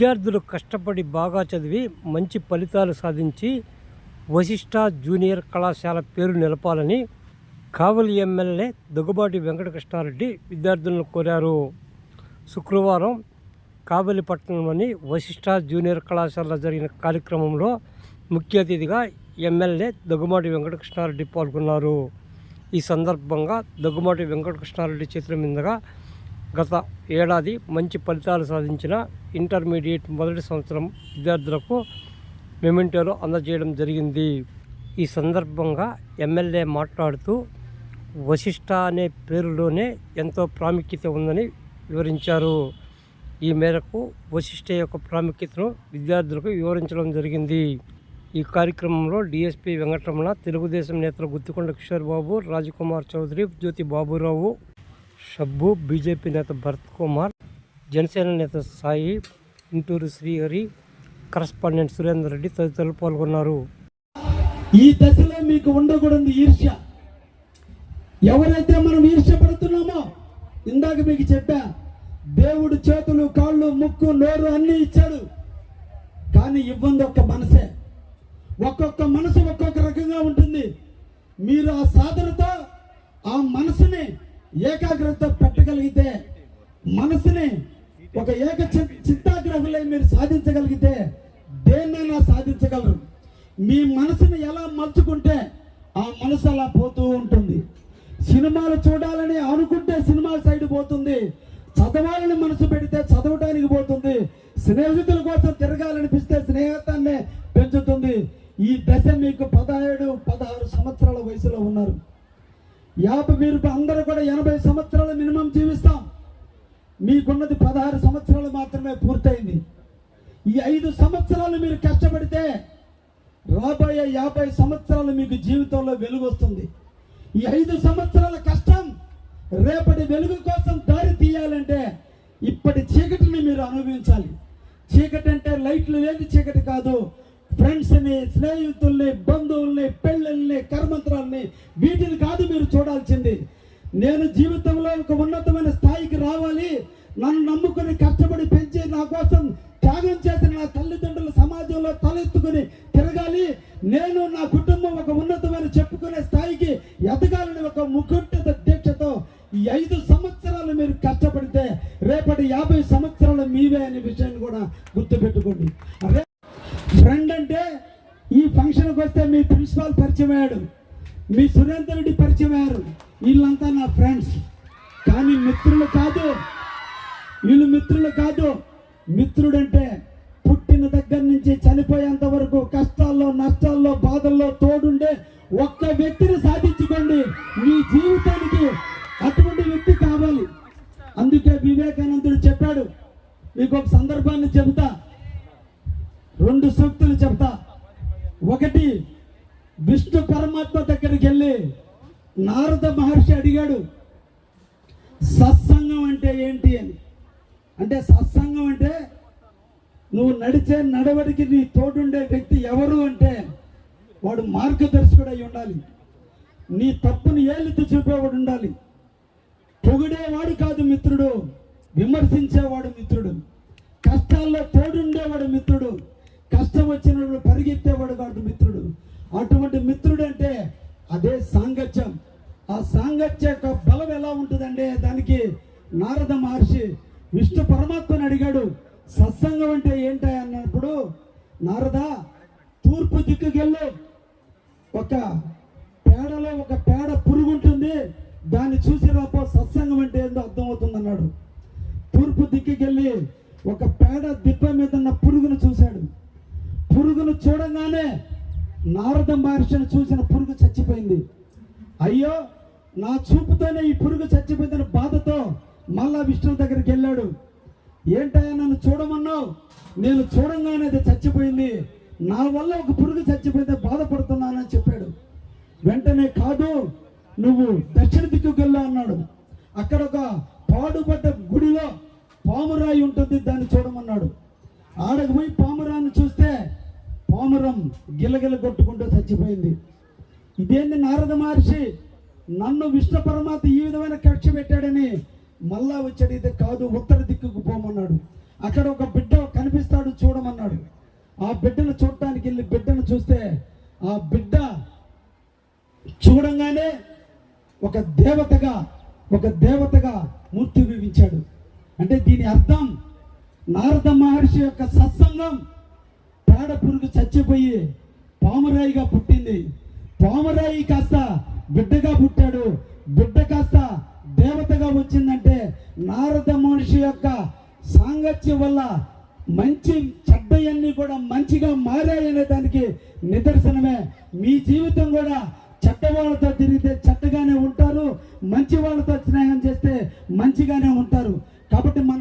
విద్యార్థులు కష్టపడి బాగా చదివి మంచి ఫలితాలు సాధించి వశిష్ఠ జూనియర్ కళాశాల పేరు నిలపాలని కావలి ఎమ్మెల్యే దగ్గుబాటి వెంకటకృష్ణారెడ్డి విద్యార్థులను కోరారు. శుక్రవారం కావలిపట్నంలోని వశిష్ఠ జూనియర్ కళాశాలలో జరిగిన కార్యక్రమంలో ముఖ్య అతిథిగా ఎమ్మెల్యే దగ్గుమాటి వెంకటకృష్ణారెడ్డి పాల్గొన్నారు. ఈ సందర్భంగా దగ్గుమాటి వెంకటకృష్ణారెడ్డి చేతుల మీదుగా గత ఏడాది మంచి ఫలితాలు సాధించిన ఇంటర్మీడియట్ మొదటి సంవత్సరం విద్యార్థులకు మెమెంటోలు అందజేయడం జరిగింది. ఈ సందర్భంగా ఎమ్మెల్యే మాట్లాడుతూ వశిష్ట అనే పేరులోనే ఎంతో ప్రాముఖ్యత ఉందని వివరించారు. ఈ మేరకు వశిష్ట యొక్క ప్రాముఖ్యతను విద్యార్థులకు వివరించడం జరిగింది. ఈ కార్యక్రమంలో డిఎస్పి వెంకటరమణ తెలుగుదేశం నేతలు గుత్తికొండ కిషోర్ బాబు రాజకుమార్ చౌదరి జ్యోతి బాబురావు షబ్బు బీజేపీ నేత భరత్ కుమార్ జనసేన నేత సాయి ఇంటూరు శ్రీహరి కరస్పాండెంట్ సురేందర్ రెడ్డి తదితరులు పాల్గొన్నారు. ఈ దశలో మీకు ఉండకూడదు ఈర్ష్య. ఎవరైతే మనం ఈర్ష్య పడుతున్నామో ఇందాక మీకు చెప్పా దేవుడు చేతులు కాళ్ళు ముక్కు నోరు అన్ని ఇచ్చాడు. కానీ ఇవ్వంది ఒక్క మనసే. ఒక్కొక్క మనసు ఒక్కొక్క రకంగా ఉంటుంది. మీరు ఆ సాధన ఏకాగ్రత పెట్టగలిగితే మనసుని ఒక ఏక చిత్తాగ్రహులై మీరు సాధించగలిగితే దేన్నైనా సాధించగలరు. మీ మనసుని ఎలా మలుచుకుంటే ఆ మనసు అలా పోతూ ఉంటుంది. సినిమాలు చూడాలని అనుకుంటే సినిమా సైడ్ పోతుంది. చదవాలని మనసు పెడితే చదవడానికి పోతుంది. స్నేహితుల కోసం తిరగాలనిపిస్తే స్నేహితాన్ని పెంచుతుంది. ఈ దశ మీకు పదహేడు పదహారు సంవత్సరాల వయసులో ఉన్నారు. యాభై మీరు అందరూ కూడా ఎనభై సంవత్సరాలు మినిమం జీవిస్తాం. మీకున్నది పదహారు సంవత్సరాలు మాత్రమే పూర్తయింది. ఈ ఐదు సంవత్సరాలు మీరు కష్టపడితే రాబోయే యాభై సంవత్సరాలు మీకు జీవితంలో వెలుగు వస్తుంది. ఈ ఐదు సంవత్సరాల కష్టం రేపటి వెలుగు కోసం దారి తీయాలంటే ఇప్పటి చీకటిని మీరు అనుభవించాలి. చీకటి అంటే లైట్లు లేని చీకటి కాదు. ఫ్రెండ్స్ని స్నేహితుల్ని బంధువుల్ని పెళ్ళిల్ని కర్మంత్రాల్ని వీటిని కాదు మీరు చూడాల్సింది. నేను జీవితంలో ఒక ఉన్నతమైన స్థాయికి రావాలి. నన్ను నమ్ముకుని కష్టపడి పెంచి నా కోసం త్యాగం చేసిన నా తల్లిదండ్రులు సమాజంలో తలెత్తుకుని తిరగాలి. నేను నా కుటుంబం ఒక ఉన్నతమైన చెప్పుకునే స్థాయికి ఎదగాలని ఒక ముకుంఠిత దీక్షతో ఈ ఐదు సంవత్సరాలు మీరు కష్టపడితే రేపటి యాభై సంవత్సరాలు మీవే అనే విషయాన్ని కూడా గుర్తుపెట్టుకోండి. ఫ్రెండ్ అంటే ఈ ఫంక్షన్కి వస్తే మీ ప్రిన్సిపాల్ పరిచయం అయ్యాడు. మీ సురేందర్ రెడ్డి పరిచయం అయ్యారు. వీళ్ళంతా నా ఫ్రెండ్స్ కానీ మిత్రులు కాదు. వీళ్ళు మిత్రులు కాదు. మిత్రుడంటే పుట్టిన దగ్గర నుంచి చనిపోయేంత వరకు కష్టాల్లో నష్టాల్లో బాధల్లో తోడుండే ఒక్క వ్యక్తిని సాధించుకోండి. మీ జీవితానికి అటువంటి వ్యక్తి కావాలి. అందుకే వివేకానందుడు చెప్పాడు. మీకు ఒక సందర్భాన్ని చెబుతా. రెండు సూక్తులు చెప్తా. ఒకటి విష్ణు పరమాత్మ దగ్గరికి వెళ్ళి నారద మహర్షి అడిగాడు సత్సంగం అంటే ఏంటి అని? అంటే సత్సంగం అంటే నువ్వు నడిచే నడవడికి నీ తోడుండే వ్యక్తి ఎవరు అంటే వాడు మార్గదర్శకుడు అయి ఉండాలి. నీ తప్పును ఏలితో చూపేవాడు ఉండాలి. పొగిడేవాడు కాదు మిత్రుడు విమర్శించేవాడు మిత్రుడు. కష్టాల్లో తోడుండేవాడు మిత్రుడు. కష్టం వచ్చినప్పుడు పరిగెత్తేవాడు కాదు మిత్రుడు. అటువంటి మిత్రుడు అంటే అదే సాంగత్యం. ఆ సాంగత్య యొక్క బలం ఎలా ఉంటుందంటే దానికి నారద మహర్షి విష్ణు పరమాత్మని అడిగాడు సత్సంగం అంటే ఏంటా? అన్నప్పుడు నారద తూర్పు దిక్కుకెళ్ళు. ఒక పేడలో ఒక పేడ పురుగు ఉంటుంది దాన్ని చూసి రాపో సత్సంగం అంటే ఏందో అర్థమవుతుంది అన్నాడు తూర్పు దిక్కుకెళ్ళి ఒక పేడ దిప్ప మీద ఉన్న పురుగును చూశాడు. పురుగును చూడంగానే నారద మహర్షిని చూసిన పురుగు చచ్చిపోయింది. అయ్యో నా చూపుతోనే ఈ పురుగు చచ్చిపోయిందని బాధతో మళ్ళా విష్ణువు దగ్గరికి వెళ్ళాడు. ఏంటయ్యా నన్ను చూడమన్నావు? నేను చూడంగానే అది చచ్చిపోయింది. నా వల్ల ఒక పురుగు చచ్చిపోతే బాధపడుతున్నానని చెప్పాడు. వెంటనే కాదు నువ్వు దక్షిణ దిక్కుకు వెళ్ళా అన్నాడు. అక్కడ ఒక పాడుపడ్డ గుడిలో పామురాయి ఉంటుంది దాన్ని చూడమన్నాడు. ఆడకు పోయి పామురాయిని చూస్తే పామురం గిలగిల కొట్టుకుంటూ చచ్చిపోయింది. ఇదేంది నారద మహర్షి? నన్ను విష్ణు పరమాత్మ ఈ విధమైన కక్ష పెట్టాడని మళ్ళా వచ్చాడు ఇది కాదు ఉత్తర దిక్కుకు పోమన్నాడు. అక్కడ ఒక బిడ్డ కనిపిస్తాడు చూడమన్నాడు. ఆ బిడ్డను చూడటానికి వెళ్ళి బిడ్డను చూస్తే ఆ బిడ్డ చూడంగానే ఒక దేవతగా ఒక దేవతగా మూర్తి వివించాడు అంటే దీని అర్థం నారద మహర్షి యొక్క సత్సంగం పేడ పురుగు చచ్చిపోయి పామురాయిగా పుట్టింది. పామురాయి కాస్త బిడ్డగా పుట్టాడు. బిడ్డ కాస్త దేవతగా వచ్చిందంటే నారద మనిషి యొక్క సాంగత్యం వల్ల మంచి చెడ్డయన్నీ కూడా మంచిగా మారాయనే దానికి నిదర్శనమే. మీ జీవితం కూడా చెడ్డ వాళ్ళతో తిరిగితే చెడ్డగానే ఉంటారు. మంచి వాళ్ళతో స్నేహం చేస్తే మంచిగానే ఉంటారు. కాబట్టి మన